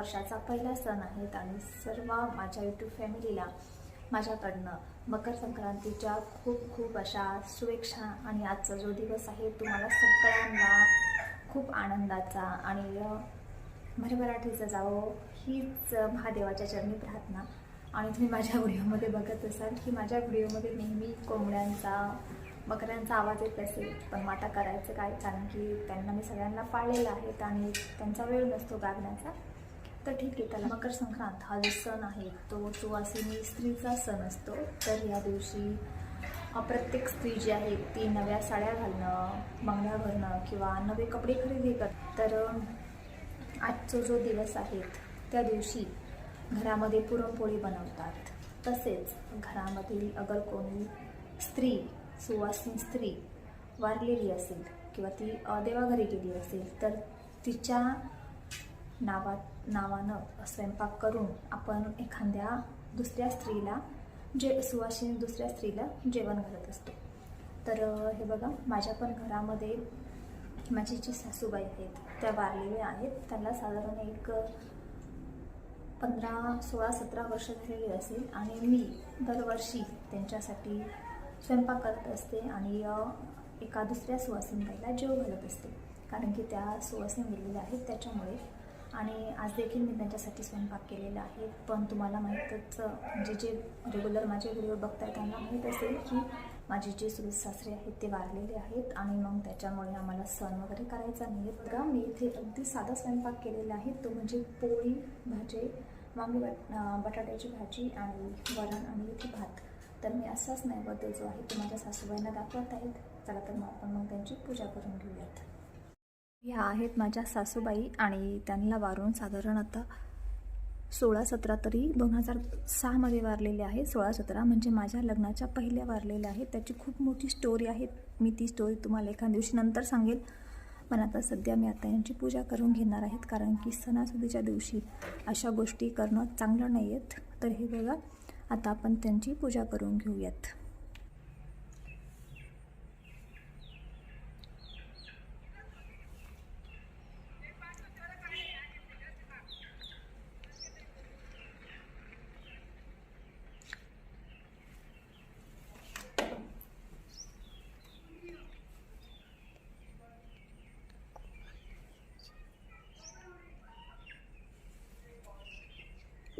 वर्षाचा पहिला सण आहे आणि सर्व माझ्या यूट्यूब फॅमिलीला माझ्याकडनं मकर संक्रांतीच्या खूप खूप अशा शुभेच्छा आणि आजचा जो दिवस आहे तुम्हाला सगळ्यांना खूप आनंदाचा आणि अ, भरभराटीचं जावं हीच महादेवाच्या चरणी प्रार्थना. आणि तुम्ही माझ्या व्हिडिओमध्ये बघत असाल की माझ्या व्हिडिओमध्ये नेहमी कोंबड्यांचा बकऱ्यांचा आवाज येत असेल पण माटा करायचं काय? कारण की त्यांना मी सगळ्यांना पाळलेलं आहे आणि त्यांचा वेळ नसतो गागण्याचा. तर ठीक आहे त्याला मकर संक्रांत हा जो सण आहे तो सुवासिनी स्त्रीचा सण असतो. तर या दिवशी प्रत्येक स्त्री जी आहे ती नव्या साड्या घालणं बांगड्या भरणं किंवा नवे कपडे खरेदी कर तर आजचा जो दिवस आहे त्या दिवशी घरामध्ये पुरणपोळी बनवतात. तसेच घरामधील अगर कोणी स्त्री सुवासिनी स्त्री वारलेली असेल किंवा ती देवाघरी गेली असेल तर तिच्या नावात नावानं स्वयंपाक करून आपण एखाद्या दुसऱ्या स्त्रीला जे सुवासिनी दुसऱ्या स्त्रीला जेवण घालत असतो. तर हे बघा माझ्या पण घरामध्ये माझी जी सासूबाई आहेत त्या वारलेल्या आहेत. त्यांना साधारण एक पंधरा सोळा सतरा वर्ष झालेली असेल आणि मी दरवर्षी त्यांच्यासाठी स्वयंपाक करत असते आणि एका दुसऱ्या सुवासिनीबाईला जेव घालत असते. कारण की त्या सुवासिनी गेलेल्या आहेत त्याच्यामुळे आणि आज देखील मी त्यांच्यासाठी स्वयंपाक केलेला आहे. पण तुम्हाला माहीतच म्हणजे जे रेग्युलर माझे व्हिडिओ बघताय त्यांना माहीत असेल की माझे जे सुरू सासरे आहेत ते वारलेले आहेत आणि मग त्याच्यामुळे आम्हाला सण वगैरे करायचा नाही आहे. का मी इथे अगदी साधा स्वयंपाक केलेला आहे. तो म्हणजे पोळी भाजी वांगी बट बटाट्याची भाजी आणि वरण आणि इथे भात. तर मी असाच नैवेद्य जो आहे तो माझ्या सासूबाईंना दाखवत आहेत चला तर मग आपण मग त्यांची पूजा करून घेऊयात. ह्या आहेत माझ्या सासूबाई आणि त्यांना वारून साधारण आता सोळा सतरा तरी दोन हजार सहामध्ये वारलेले आहे. सोळा सतरा म्हणजे माझ्या लग्नाच्या पहिल्या वारलेल्या आहेत त्याची खूप मोठी स्टोरी आहे. मी ती स्टोरी तुम्हाला एका दिवशी नंतर सांगेल. पण आता सध्या मी आता यांची पूजा करून घेणार आहेत. कारण की सणासुदीच्या दिवशी अशा गोष्टी करणं चांगलं नाही आहेत तर हे बघा आता आपण त्यांची पूजा करून घेऊयात.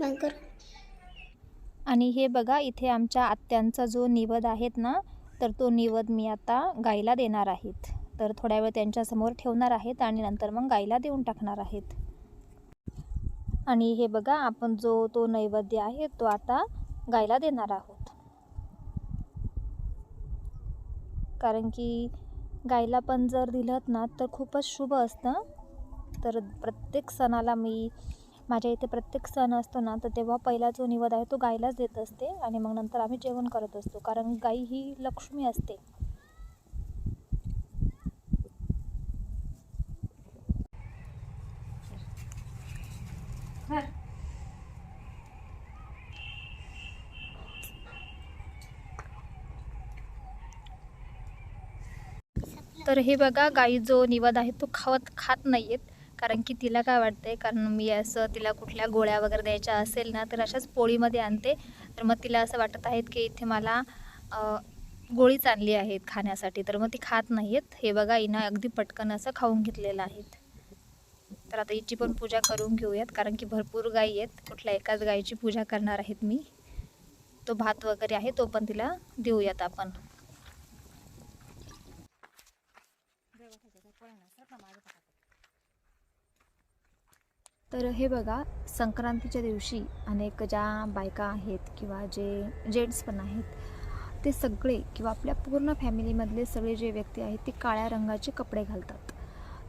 बंद आणि हे बघा इथे आमच्या आत्यांचा जो निवद आहेत ना तर तो निवद मी आता गायला देणार आहेत. तर थोड्या वेळ त्यांच्यासमोर ठेवणार आहेत आणि नंतर मग गायला देऊन टाकणार आहेत. आणि हे बघा आपण जो तो नैवेद्य आहे तो आता गायला देणार आहोत. कारण की गायला पण जर दिलं ना तर खूपच शुभ असतं. तर प्रत्येक सणाला मी माझ्या इथे प्रत्येक सण असतो ना तर तेव्हा पहिला जो निवद आहे तो गाईलाच देत असते आणि मग नंतर आम्ही जेवण करत असतो कारण गाई ही लक्ष्मी असते. तर हे बघा गाई जो निवद आहे तो खावत खात नाही आहेत कारण की तिला काय वाटते कारण मी असं तिला कुठल्या गोळ्या वगैरे द्यायच्या असेल ना तर अशाच पोळीमध्ये आणते. तर मग तिला असं वाटत आहेत की इथे मला गोळीच आणली आहेत खाण्यासाठी. तर मग ती खात नाही आहेत हे बघा हिनं अगदी पटकन असं खाऊन घेतलेलं आहेत. तर आता हिची पण पूजा करून घेऊयात कारण की भरपूर गाई आहेत. कुठल्या एकाच गाईची पूजा करणार आहेत मी. तो भात वगैरे आहे तो पण तिला देऊयात आपण. तर हे बघा संक्रांतीच्या दिवशी अनेक ज्या बायका आहेत किंवा जे जेंट्स पण आहेत ते सगळे किंवा आपल्या पूर्ण फॅमिलीमधले सगळे जे व्यक्ती आहेत ते काळ्या रंगाचे कपडे घालतात.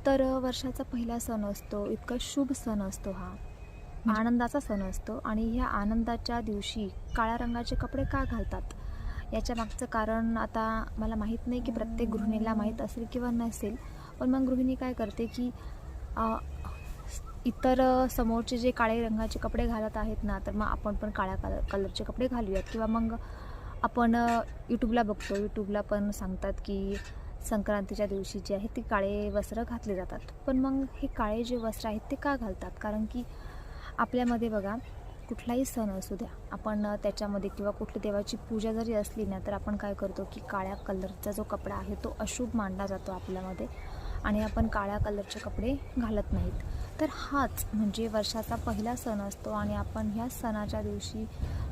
तर वर्षाचा पहिला सण असतो इतका शुभ सण असतो हा. आनंदाचा सण असतो आणि ह्या आनंदाच्या दिवशी काळ्या रंगाचे कपडे का घालतात? याच्या मागचं कारण आता मला माहीत नाही की प्रत्येक गृहिणीला माहीत असेल किंवा नसेल पण मग गृहिणी काय करते की इतर समोरचे जे काळे रंगाचे कपडे घालत आहेत ना तर मग आपण पण काळ्या कलर कलरचे कपडे घालूयात. किंवा मग आपण यूट्यूबला बघतो. यूट्यूबला पण सांगतात की संक्रांतीच्या दिवशी जे आहे ते काळे वस्त्र घातले जातात. पण मग हे काळे जे वस्त्र आहेत ते का घालतात? कारण की आपल्यामध्ये बघा कुठलाही सण असू द्या आपण त्याच्यामध्ये किंवा कुठली देवाची पूजा जरी असली ना तर आपण काय करतो की काळ्या कलरचा जो कपडा आहे तो अशुभ मानला जातो आपल्यामध्ये. आणि आपण काळ्या कलरचे कपडे घालत नाहीत. तर हाच म्हणजे वर्षाचा पहिला सण असतो आणि आपण ह्या सणाच्या दिवशी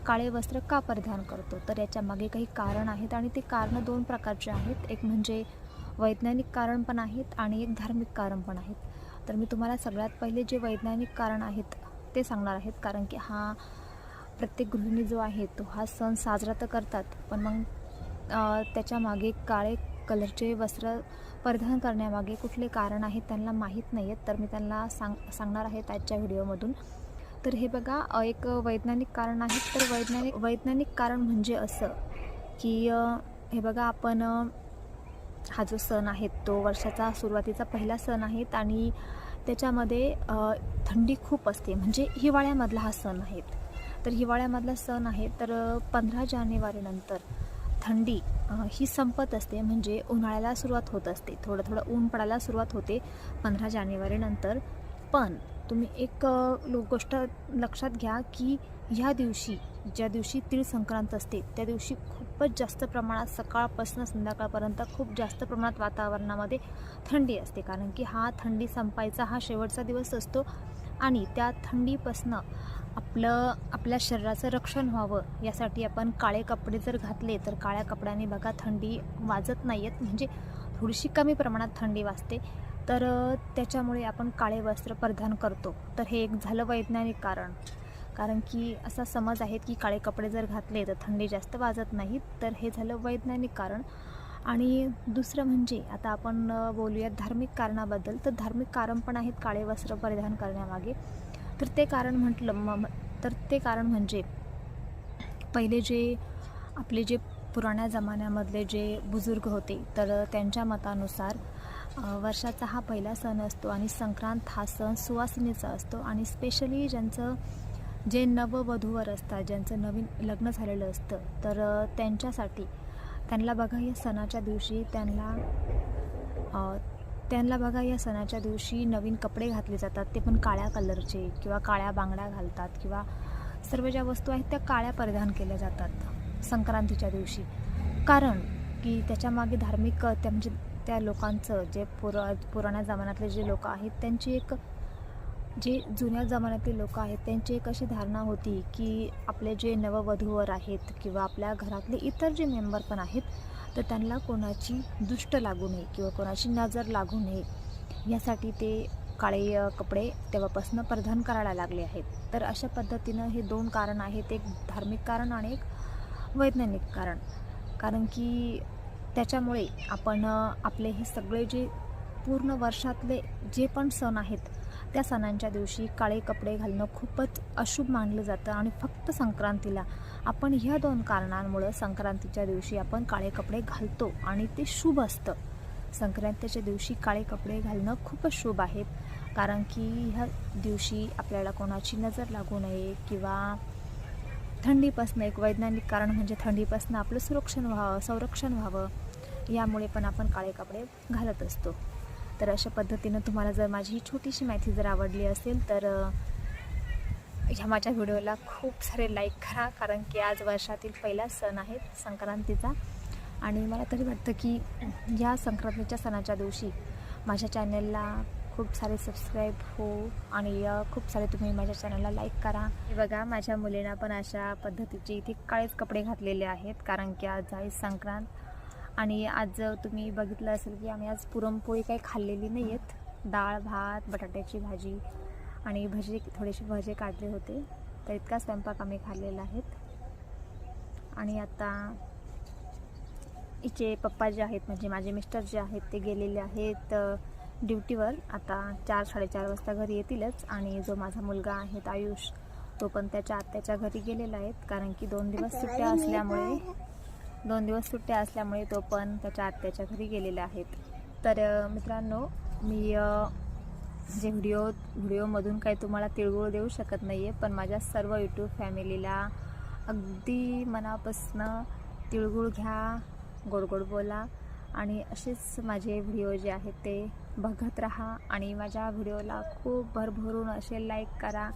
काळे वस्त्र का परिधान करतो? तर याच्या मागे काही कारण आहेत आणि ते कारणं दोन प्रकारचे आहेत. एक म्हणजे वैज्ञानिक कारण पण आहेत आणि एक धार्मिक कारण पण आहेत. तर मी तुम्हाला सगळ्यात पहिले जे वैज्ञानिक कारण आहेत ते सांगणार आहेत. कारण की हा प्रत्येक गृहिणी जो आहे तो हा सण साजरा तर करतात पण मग त्याच्यामागे त्याच्यामागे काळे कलरचे वस्त्र परिधान करण्यामागे कुठले कारण आहेत त्यांना माहीत नाही आहेत तर मी त्यांना सांग सांगणार आहे आजच्या व्हिडिओमधून. तर हे बघा एक वैज्ञानिक कारण आहे. तर वैज्ञानिक वैज्ञानिक कारण म्हणजे असं की हे बघा आपण हा जो सण आहे तो वर्षाचा सुरुवातीचा पहिला सण आहेत आणि त्याच्यामध्ये थंडी खूप असते. म्हणजे हिवाळ्यामधला हा सण आहे. तर हिवाळ्यामधला सण आहे तर पंधरा जानेवारीनंतर थंडी ही संपत असते म्हणजे उन्हाळ्याला सुरुवात होत असते. थोडं थोडं ऊन पडायला सुरुवात होते पंधरा जानेवारीनंतर पण तुम्ही एक लोक लो गोष्ट लक्षात घ्या की ह्या दिवशी ज्या दिवशी तीळ संक्रांत असते त्या दिवशी खूपच जास्त प्रमाणात सकाळपासून संध्याकाळपर्यंत खूप जास्त प्रमाणात वातावरणामध्ये थंडी असते. कारण की हा थंडी संपायचा हा शेवटचा दिवस असतो आणि त्या थंडीपासनं आपलं आपल्या शरीराचं रक्षण व्हावं यासाठी आपण काळे कपडे जर घातले तर काळ्या कपड्याने बघा थंडी वाजत नाही आहेत म्हणजे थोडीशी कमी प्रमाणात थंडी वाजते. तर त्याच्यामुळे आपण काळे वस्त्र परिधान करतो. तर हे एक झालं वैज्ञानिक कारण. कारण की असा समज आहे की काळे कपडे जर घातले तर थंडी जास्त वाजत नाहीत. तर हे झालं वैज्ञानिक कारण. आणि दुसरं म्हणजे आता आपण बोलूयात धार्मिक कारणाबद्दल. तर धार्मिक कारण पण आहेत काळे वस्त्र परिधान करण्यामागे. तर ते कारण म्हटलं म तर ते कारण म्हणजे पहिले जे आपले जे पुराण्या जमान्यामधले जे बुजुर्ग होते तर त्यांच्या मतानुसार वर्षाचा हा पहिला सण असतो आणि संक्रांत हा सण सुवासिनीचा असतो आणि स्पेशली ज्यांचं जे नववधूवर असतात ज्यांचं नवीन लग्न झालेलं असतं तर त्यांच्यासाठी त्यांना बघा या सणाच्या दिवशी त्यांना त्यांना बघा या सणाच्या दिवशी नवीन कपडे घातले जातात. ते पण काळ्या कलरचे किंवा काळ्या बांगड्या घालतात किंवा सर्व ज्या वस्तू आहेत त्या काळ्या परिधान केल्या जातात संक्रांतीच्या दिवशी. कारण की त्याच्यामागे धार्मिक त्यांचे त्या म्हणजे त्या लोकांचं जे पुर पुराण्या जमान्यातले जे लोक आहेत त्यांची एक जे जुन्या जमान्यातले लोक आहेत त्यांची एक अशी धारणा होती की आपले जे नववधूवर आहेत किंवा आपल्या घरातले इतर जे मेंबर पण आहेत तर त्यांना कोणाची दुष्ट लागू नये किंवा कोणाची नजर लागू नये यासाठी ते काळे कपडे तेव्हापासून परिधान करायला लागले आहेत. तर अशा पद्धतीनं हे दोन कारण आहेत. एक धार्मिक कारण आणि एक वैज्ञानिक कारण. कारण की त्याच्यामुळे आपण आपले हे सगळे जे पूर्ण वर्षातले जे पण सण आहेत त्या सणांच्या दिवशी काळे कपडे घालणं खूपच अशुभ मानलं जातं आणि फक्त संक्रांतीला. आपण ह्या दोन कारणांमुळं संक्रांतीच्या दिवशी आपण काळे कपडे घालतो आणि ते शुभ असतं. संक्रांतीच्या दिवशी काळे कपडे घालणं खूपच शुभ आहेत कारण की ह्या दिवशी आपल्याला कोणाची नजर लागू नये किंवा थंडीपासून एक वैज्ञानिक कारण म्हणजे थंडीपासून आपलं सुरक्षण व्हावं संरक्षण व्हावं. यामुळे पण आपण काळे कपडे घालत असतो. तर अशा पद्धतीनं तुम्हाला जर माझी ही छोटीशी माहिती जर आवडली असेल तर ह्या माझ्या व्हिडिओला खूप सारे लाईक करा कारण की आज वर्षातील पहिला सण आहे संक्रांतीचा. आणि मला तरी वाटतं की या संक्रांतीच्या सणाच्या दिवशी माझ्या चॅनलला खूप सारे सबस्क्राईब हो आणि खूप सारे तुम्ही माझ्या चॅनलला लाईक करा. हे बघा माझ्या मुलींना पण अशा पद्धतीचे इथे काळेच कपडे घातलेले आहेत कारण की आज आहे संक्रांत. आणि आज तुम्ही बघितलं असेल की आम्ही आज पुरणपोळी काही खाल्लेली नाही आहेत डाळ भात बटाट्याची भाजी आणि भजे थोडेसे भजे काढले होते. तर इतका स्वयंपाक आम्ही खाल्लेला आहेत आणि आता हिचे पप्पा जे आहेत म्हणजे माझे मिस्टर जे आहेत ते गेलेले आहेत ड्युटीवर. आता चार साडेचार वाजता घरी येतीलच आणि जो माझा मुलगा आहे आयुष तो पण त्याच्या आत्याच्या घरी गेलेला आहे. कारण की दोन दिवस सुट्ट्या असल्यामुळे दोन दिवस सुट्ट्या असल्यामुळे तो पण त्याच्या आत्याच्या घरी गेलेले आहेत तर मित्रांनो मी जे व्हिडिओ व्हिडिओमधून काही तुम्हाला तिळगुळ देऊ शकत नाही आहे पण माझ्या सर्व यूट्यूब फॅमिलीला अगदी मनापासनं तिळगुळ घ्या गोड गोड बोला आणि असेच माझे व्हिडिओ जे आहेत ते बघत राहा आणि माझ्या व्हिडिओला खूप भरभरून असे लाईक करा.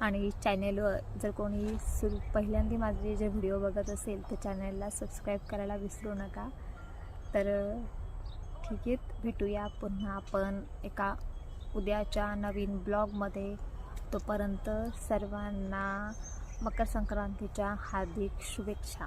आणि चॅनेलवर जर कोणी सुरू पहिल्यांदा माझे जे व्हिडिओ बघत असेल तर चॅनलला सबस्क्राईब करायला विसरू नका. तर ठीक आहे भेटूया पुन्हा आपण एका उद्याच्या नवीन ब्लॉगमध्ये तोपर्यंत सर्वांना मकर संक्रांतीच्या हार्दिक शुभेच्छा.